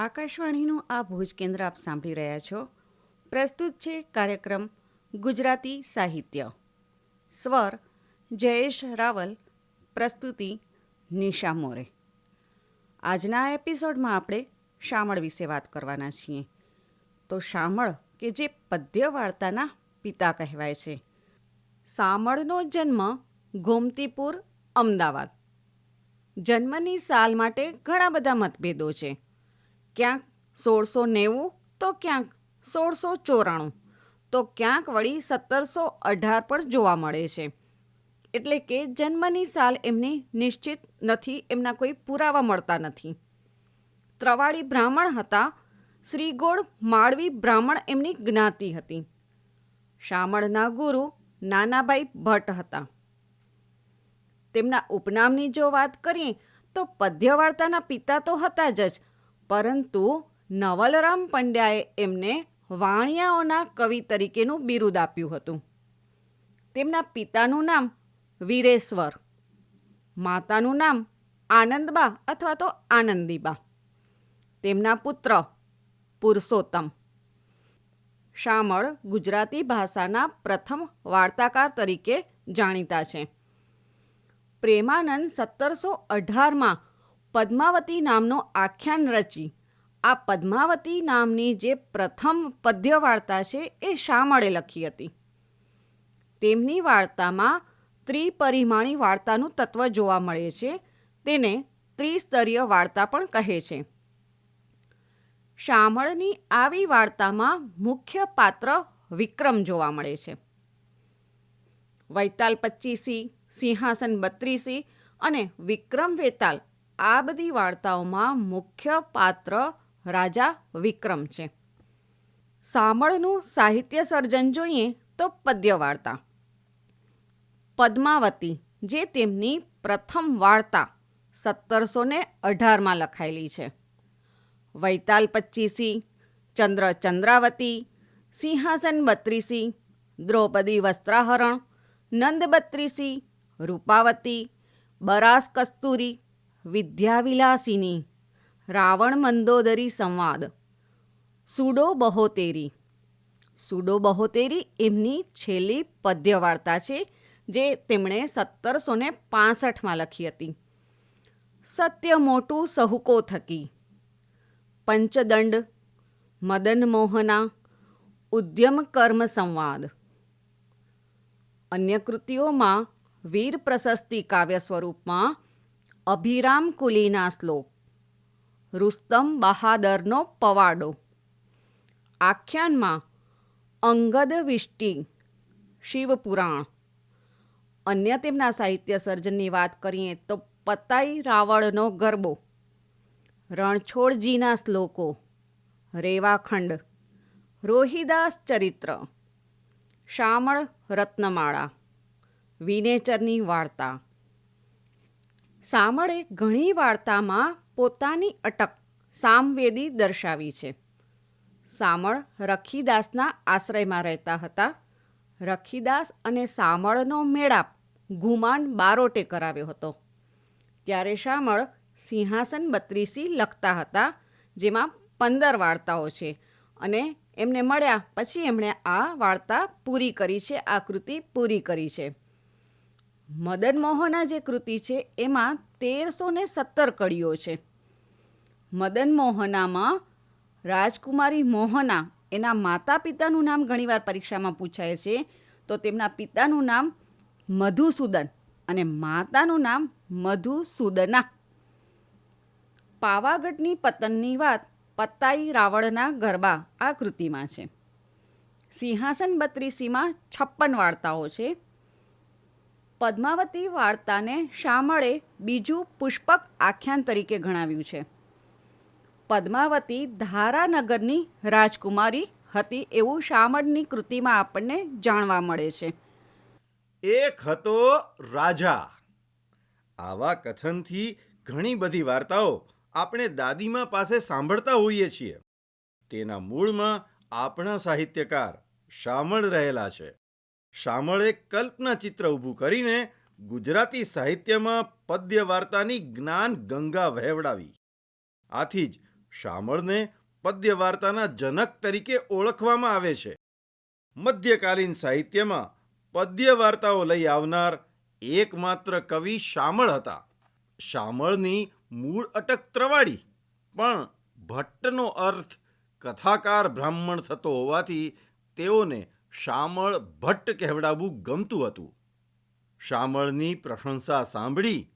આકાશવાણીનું આ ભુજ કેન્દ્ર આપ સાંભળી રહ્યા છો. પ્રસ્તુત છે કાર્યક્રમ ગુજરાતી સાહિત્ય. સ્વર જયેશ રાવલ, પ્રસ્તુતિ નિશા મોરે. આજના એપિસોડમાં આપણે શામળ વિશે વાત કરવાના છીએ. તો શામળ કે જે પદ્ય વાર્તાના પિતા કહેવાય છે. શામળનો જન્મ ગોમતીપુર, અમદાવાદ. જન્મની સાલ માટે ઘણા બધા મતભેદો છે. ક્યાંક સોળસો નેવું, તો ક્યાંક સોળસો ચોરાણું. તો ક્યાંક વળી સત્તરસો અઢાર પણ જોવા મળે છે. એટલે કે જન્મની સાલ એમની નિશ્ચિત નથી, એમના કોઈ પુરાવા મળતા નથી. ત્રવાડી બ્રાહ્મણ હતા. શ્રીગોળ માળવી બ્રાહ્મણ એમની જ્ઞાતિ હતી. શામળના ગુરુ નાનાભાઈ ભટ્ટ હતા. તેમના ઉપનામની જો વાત કરીએ, તો પદ્યવાર્તાના પિતા તો હતા જ જ પરંતુ નવલરામ પંડ્યાએ એમને વાણિયાઓના કવિ તરીકેનું બિરુદ આપ્યું હતું. તેમના પિતાનું નામ વીરેશ્વર, માતાનું નામ આનંદબા અથવા તો આનંદીબા. તેમના પુત્ર પુરુષોત્તમ. શામળ ગુજરાતી ભાષાના પ્રથમ વાર્તાકાર તરીકે જાણીતા છે. પ્રેમાનંદ સત્તરસો અઢારમાં પદ્માવતી નામનો આખ્યાન રચી. આ પદ્માવતી નામની જે પ્રથમ પદ્ય વાર્તા છે એ શામળે લખી હતી? તેમની વાર્તામાં ત્રિપરિમાણી વાર્તાનું તત્વ જોવા મળે છે. તેને ત્રિસ્તરીય વાર્તા પણ કહે છે. શામળની આવી વાર્તામાં મુખ્ય પાત્ર વિક્રમ જોવા મળે છે. વૈતાલ પચ્ચીસી, સિંહાસન બત્રીસી અને વિક્રમ વેતાલ આ બધી વાર્તાઓમાં મુખ્ય પાત્ર રાજા વિક્રમ છે. સામળનું સાહિત્ય સર્જન જોઈએ તો પદ્ય વાર્તા. પદ્માવતી, જે તેમની પ્રથમ વાર્તા સત્તરસો ને અઢારમાં લખાયેલી છે. વૈતાલ પચ્ચીસી, ચંદ્ર ચંદ્રાવતી, સિંહાસન બત્રીસી, દ્રૌપદી વસ્ત્રાહરણ, નંદ બત્રીસી, રૂપાવતી, બરાસ કસ્તુરી વિદ્યાવિલાસિની, રાવણ મંદોદરી સંવાદ. સુડો બહોતેરી. સુડો બહોતેરી એમની છેલ્લી પદ્ય વાર્તા છે, જે તેમણે સત્તરસો ને પાસઠમાં લખી હતી. સત્ય મોટું સહુકો થકી. પંચદંડ, મદન મોહના, ઉદ્યમ કર્મ સંવાદ. અન્ય કૃતિઓમાં વીર પ્રશસ્તિ કાવ્ય સ્વરૂપમાં અભિરામ કુલીના શ્લોક. રુસ્તમ બહાદરનો પવાડો. આખ્યાનમાં અંગદ વિષ્ટિ, શિવપુરાણ. અન્ય તેમના સાહિત્ય સર્જનની વાત કરીએ તો પતાઈ રાવળનો ગરબો. રણછોડજીના શ્લોકો. રેવાખંડ. રોહિદાસ ચરિત્ર. શામળ રત્નમાળા. વિનેચરની વાર્તા. સામળે ઘણી વાર્તામાં પોતાની અટક સામવેદી દર્શાવી છે. સામળ રખીદાસના આશ્રયમાં રહેતા હતા. રખીદાસ અને સામળનો મેળાપ ગુમાન બારોટે કરાવ્યો હતો. ત્યારે શામળ સિંહાસન બત્રીસી લખતા હતા, જેમાં પંદર વાર્તાઓ છે અને એમને મળ્યા પછી એમણે આ વાર્તા પૂરી કરી છે, આ કૃતિ પૂરી કરી છે. મદન મોહના જે કૃતિ છે, એમાં તેરસો ને સત્તર કડીઓ છે. મદન મોહનામાં રાજકુમારી મોહના, એના માતા પિતાનું નામ ઘણીવાર પરીક્ષામાં પૂછાય છે, તો તેમના પિતાનું નામ મધુસૂદન અને માતાનું નામ મધુસૂદના. પાવાગઢની પતનની વાત પત્તાઈ રાવળના ગરબા આ કૃતિમાં છે. સિંહાસન બત્રીસીમાં છપ્પન વાર્તાઓ છે. પદ્માવતી વાર્તાને શામળે બીજું પુષ્પક આખ્યાન તરીકે ગણાવ્યું છે. પદ્માવતી ધારાનગરની રાજકુમારી હતી એવું શામળની કૃતિમાં આપણને જાણવા મળે છે. એક હતો રાજા. આવા કથનથી ઘણી બધી વાર્તાઓ આપણે દાદીમા પાસે સાંભળતા હોઈએ છીએ. તેના મૂળમાં આપણા સાહિત્યકાર શામળ રહેલા છે. શામળે કલ્પના ચિત્ર ઊભું કરીને ગુજરાતી સાહિત્યમાં પદ્ય વાર્તાની જ્ઞાન ગંગા વહેવડાવી. આથી જ શામળને પદ્ય વાર્તાના જનક તરીકે ઓળખવામાં આવે છે. મધ્યકાલીન સાહિત્યમાં પદ્ય વાર્તાઓ લઈ આવનાર એકમાત્ર કવિ શામળ હતા. શામળની મૂળ અટક ત્રવાડી, પણ ભટ્ટનો અર્થ કથાકાર બ્રાહ્મણ થતો હોવાથી તેઓને શામળ ભટ્ટ કહેવડાવવું ગમતું હતું. શામળની પ્રશંસા સાંભળી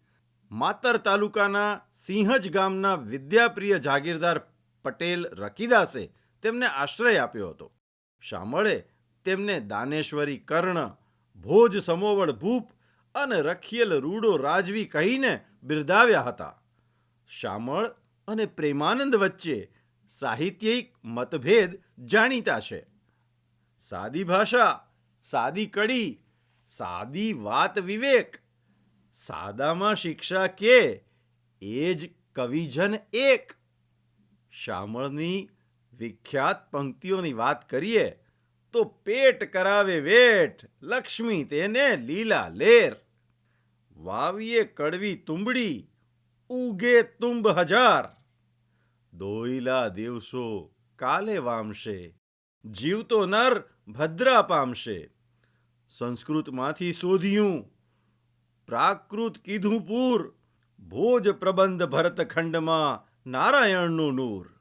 માતર તાલુકાના સિંહજ ગામના વિદ્યાપ્રિય જાગીરદાર પટેલ રકીદાસે તેમને આશ્રય આપ્યો હતો. શામળે તેમને દાનેશ્વરી કર્ણ, ભોજ સમોવળ ભૂપ અને રખિયેલ રૂડો રાજવી કહીને બિરદાવ્યા હતા. શામળ અને પ્રેમાનંદ વચ્ચે સાહિત્યિક મતભેદ જાણીતા છે. સાદી ભાષા, સાદી કડી, સાદી વાત વિવેક, સાદામાં શિક્ષા કે, એ જ કવિજન એક. શામળની વિખ્યાત પંક્તિઓની વાત કરીએ, તો પેટ કરાવે વેઠ, લક્ષ્મી તેને લીલા લેર. વાવીએ કડવી તુંબડી, ઉગે તુંબ હજાર. દોયલા દિવસો કાલે વામશે જીવતો નર ભદ્રા પામશે. સંસ્કૃતમાંથી શોધ્યું, પ્રાકૃત કીધું પૂર, ભોજ પ્રબંધ ભરતખંડમાં નારાયણનું નૂર.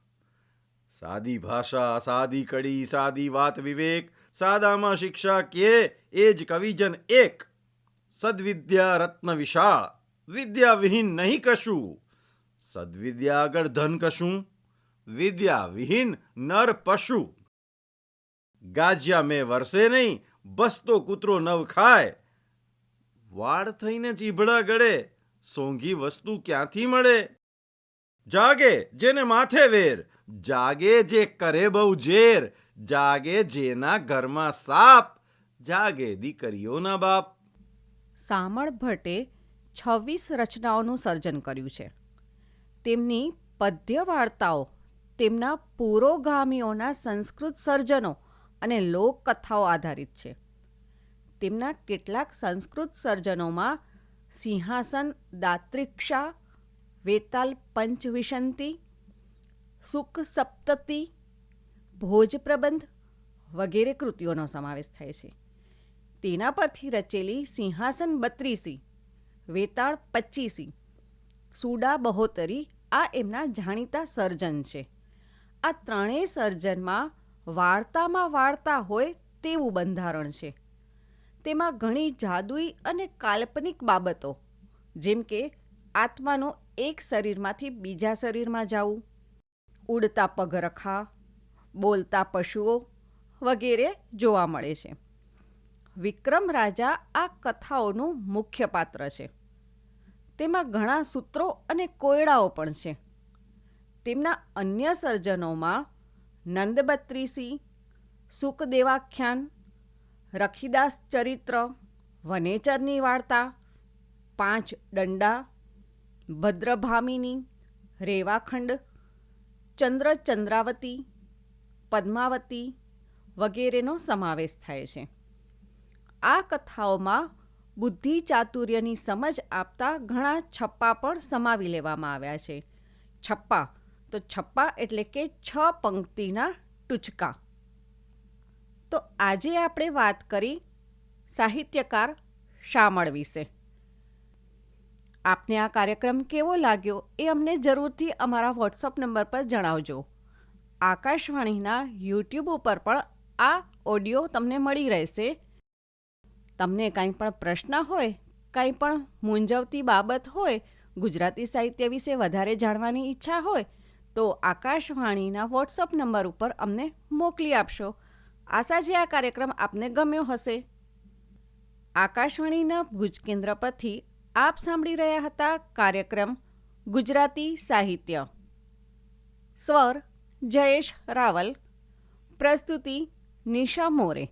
સાદી ભાષા, સાદી કડી, સાદી વાત વિવેક, સાદામાં શિક્ષા કે, એ જ કવિજન એક. સદવિદ્યા રત્ન વિશાળ, વિદ્યા વિહીન નહીં કશું. સદવિદ્યા આગળ ધન કશું, વિદ્યા વિહીન નર પશુ. ગાજ્યા મેં વરસે નહીં બસતો કૂતરો નવ ખાય. વાળ થઈને ચીભડા ગળે, સોંઘી વસ્તુ ક્યાંથી મળે? જાગે જેને માથે વેર, જાગે જે કરે બહુ ઝેર, જાગે જેના ઘરમાં સાપ, જાગે દીકરીઓના બાપ. સામળ ભટ્ટે છવ્વીસ રચનાઓનું સર્જન કર્યું છે. તેમની પદ્ય વાર્તાઓ તેમના પુરોગામીઓના સંસ્કૃત સર્જનો અને લોકકથાઓ આધારિત છે. તેમના કેટલાક સંસ્કૃત સર્જનોમાં સિંહાસન, દાત્રિક્ષા, વેતાલ પંચવિશંતિ સુખ સપ્તતિ, ભોજ પ્રબંધ વગેરે કૃતિઓનો સમાવેશ થાય છે. તેના પરથી રચેલી સિંહાસન બત્રીસી, વેતાળ પચ્ચીસી, સુડા બહોતરી આ એમના જાણીતા સર્જન છે. આ ત્રણેય સર્જનમાં વાર્તામાં વાર્તા હોય તેવું બંધારણ છે. તેમાં ઘણી જાદુઈ અને કાલ્પનિક બાબતો, જેમ કે આત્માનું એક શરીરમાંથી બીજા શરીરમાં જવું, ઉડતા પગરખા, બોલતા પશુઓ વગેરે જોવા મળે છે. વિક્રમ રાજા આ કથાઓનું મુખ્ય પાત્ર છે. તેમાં ઘણા સૂત્રો અને કોયડાઓ પણ છે. તેમના અન્ય સર્જનોમાં નંદબત્રીસી, સુખદેવાખ્યાન, રખીદાસ ચરિત્ર, વનેચરની વાર્તા, પાંચ દંડા, ભદ્રભામિની, રેવાખંડ, ચંદ્ર ચંદ્રાવતી, પદ્માવતી વગેરેનો સમાવેશ થાય છે. આ કથાઓમાં બુદ્ધિ ચાતુર્યની સમજ આપતા ઘણા છપ્પા પણ સમાવી લેવામાં આવ્યા છે. છપ્પા તો છપ્પા એટલે કે છ પંક્તિના ટૂચકા. તો આજે આપણે વાત કરી સાહિત્યકાર શામળ વિશે. આપને આ કાર્યક્રમ કેવો લાગ્યો એ અમને જરૂરથી અમારા વોટ્સઅપ નંબર પર જણાવજો. આકાશવાણીના યુટ્યુબ ઉપર પણ આ ઓડિયો તમને મળી રહેશે. તમને કાંઈ પણ પ્રશ્ન હોય, કાંઈ પણ મૂંઝવતી બાબત હોય, ગુજરાતી સાહિત્ય વિશે વધારે જાણવાની ઈચ્છા હોય તો આકાશવાણીના વોટ્સઅપ નંબર ઉપર અમને મોકલી આપશો. આશા છે આ કાર્યક્રમ આપને ગમ્યો હશે. આકાશવાણીના ભુજ કેન્દ્ર પરથી આપ સાંભળી રહ્યા હતા કાર્યક્રમ ગુજરાતી સાહિત્ય. સ્વર જયેશ રાવલ. પ્રસ્તુતિ નિશા મોરે.